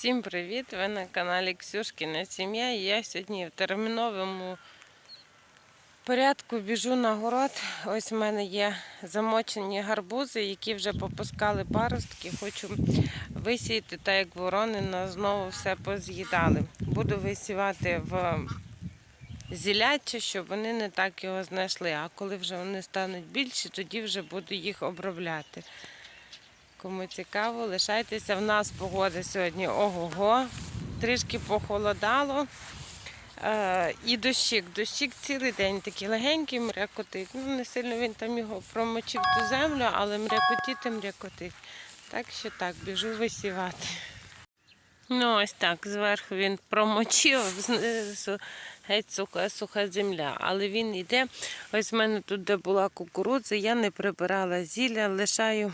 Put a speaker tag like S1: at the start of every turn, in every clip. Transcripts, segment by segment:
S1: Всім привіт! Ви на каналі Ксюшкіна Сім'я. Я сьогодні в терміновому порядку біжу на город. Ось в мене є замочені гарбузи, які вже попускали паростки. Хочу висіяти, так як ворони нас знову все поз'їдали. Буду висівати в зіляче, щоб вони не так його знайшли. А коли вже вони стануть більші, тоді вже буду їх обробляти. Кому цікаво, лишайтеся. В нас погода сьогодні ого-го. Трішки похолодало. Е, і дощик. Дощик цілий день такий легенький мрякотить. Ну, не сильно він там його промочив ту землю, але мрякотіти мрякотить. Так що так, біжу висівати. Ну, ось так, зверху він промочив, знизу геть суха, суха земля. Але він йде. Ось в мене тут, де була кукурудза, я не прибирала зілля, лишаю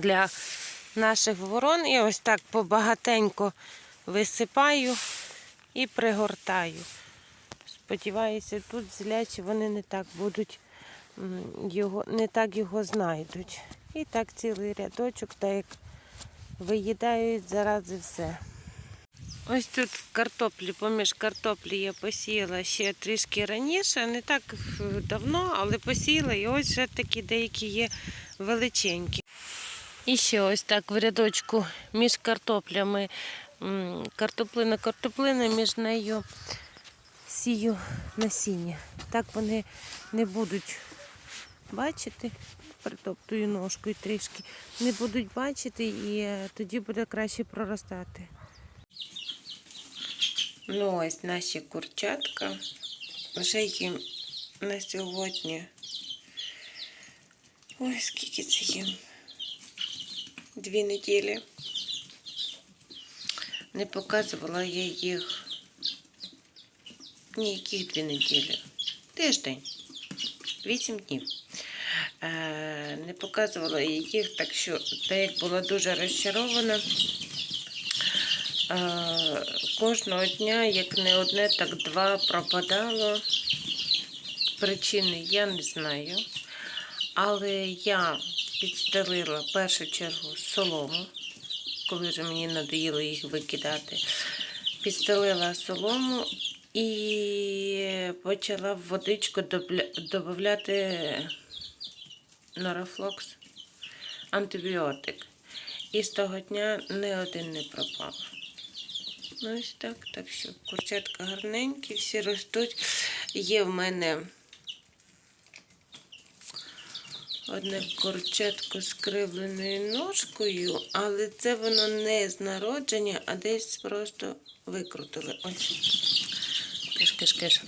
S1: для наших ворон. І ось так побагатенько висипаю і пригортаю. Сподіваюся, тут злячі вони не так будуть його, не так його знайдуть. І так цілий рядочок, так як виїдають зарази все. Ось тут в картоплі, поміж картоплі я посіяла ще трішки раніше, не так давно, але посіяла, і ось вже такі деякі є величенькі. І ще ось так в рядочку між картоплями, картоплина, картоплина, між нею сію насіння. Так вони не будуть бачити, притоптую ножкою трішки, не будуть бачити і е, тоді буде краще проростати. Ну ось наші курчатка. Вже їм на сьогодні. Ой, скільки це їм? Дві неділі. Не показувала я їх ніяких дві неділі. Тиждень. Вісім днів. Е, не показувала я їх, так що так як була дуже розчарована. Е, кожного дня, як не одне, так два пропадало. Причини я не знаю. Але я підстелила в першу чергу солому, коли вже мені надоїло їх викидати. Підстелила солому і почала в водичку додавати норофлокс, антибіотик. І з того дня не один не пропав. Ну, ось так, так що курчатка гарненькі, всі ростуть. Є в мене одне курчатко з кривленою ножкою, але це воно не з народження, а десь просто викрутили. Ось. Киш, киш, киш.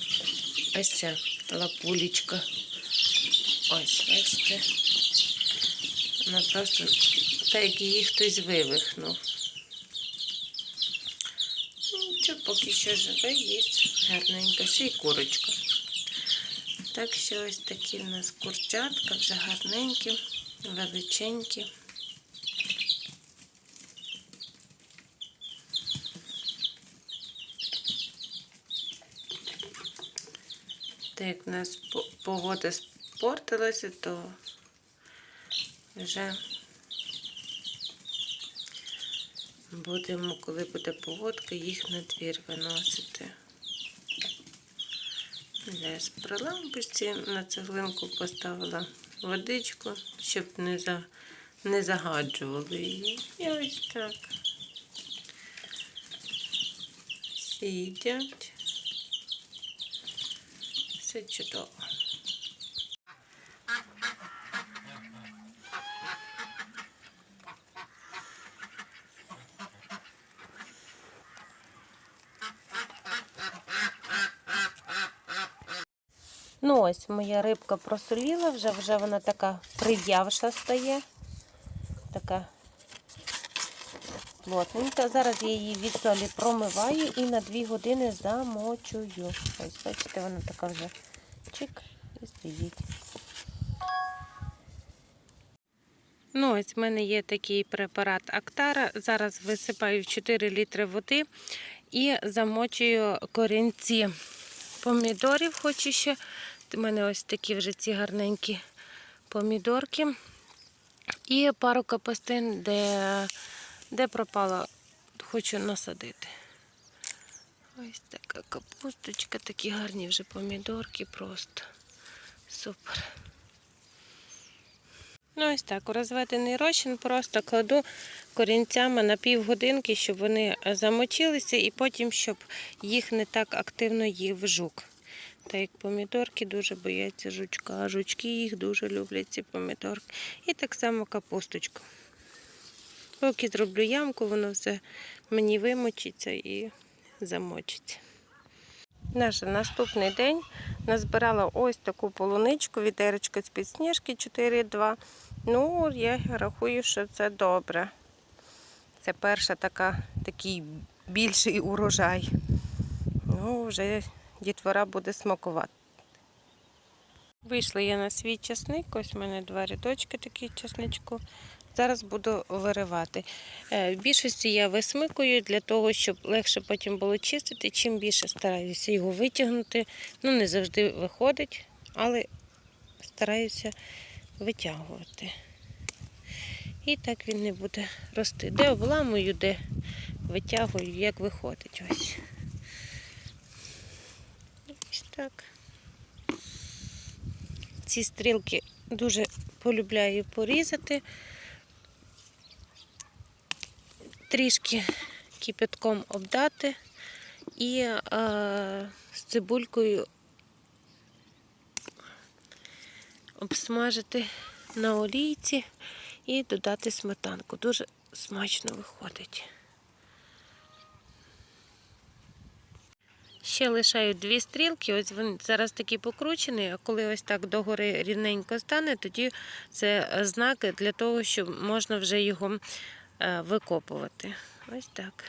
S1: Ось ця лапулечка. Ось, бачите. Вона просто так, як її хтось вивихнув. Нічого, поки що живе, їсть гарненько, ще й курочка. Так що ось такі в нас курчатка, вже гарненькі, величенькі. Так як в нас погода спортилася, то вже будемо, коли буде погодка, їх на двір виносити. Я з прилампочці на цеглинку поставила водичку, щоб не, за, не загаджували її. І ось так. сидять. Все чудово. Ну ось моя рибка просоліла, вже, вже вона така прив'явша стає. Така плотненька. Зараз я її від солі промиваю і на 2 години замочую. Ось, бачите, вона така вже чик і стоїть. Ну, ось в мене є такий препарат Актара. Зараз висипаю 4 літри води і замочую корінці помідорів, хочу ще. У мене ось такі вже ці гарненькі помідорки. І пару капустин, де, де пропала хочу насадити. Ось така капусточка, такі гарні вже помідорки просто. Супер. Ну, ось так, у розведений розчин просто кладу корінцями на півгодинки, щоб вони замочилися, і потім, щоб їх не так активно їв жук. Так як помідорки дуже бояться жучка, жучки їх дуже люблять, ці помідорки. І так само капусточку. Поки зроблю ямку, воно все мені вимочиться і замочиться. Наш наступний день назбирала ось таку полуничку, відеречко з підсніжки 4,2. Ну, я рахую, що це добре. Це перша така, такий більший урожай. Ну, вже дітвора буде смакувати. Вийшла я на свій часник, ось у мене два рядочки такі часничку. Зараз буду виривати. Е, В більшості я висмикую для того, щоб легше потім було чистити. Чим більше стараюся його витягнути. Ну, не завжди виходить, але стараюся витягувати. І так він не буде рости. Де обламую, де витягую, як виходить. Ось. Так. Ці стрілки дуже полюбляю порізати. Трішки кипятком обдати і е, з цибулькою обсмажити на олійці і додати сметанку. Дуже смачно виходить. Ще лишаю дві стрілки, ось він зараз такий покручений, а коли ось так догори рівненько стане, тоді це знак для того, щоб можна вже його е, викопувати. Ось так.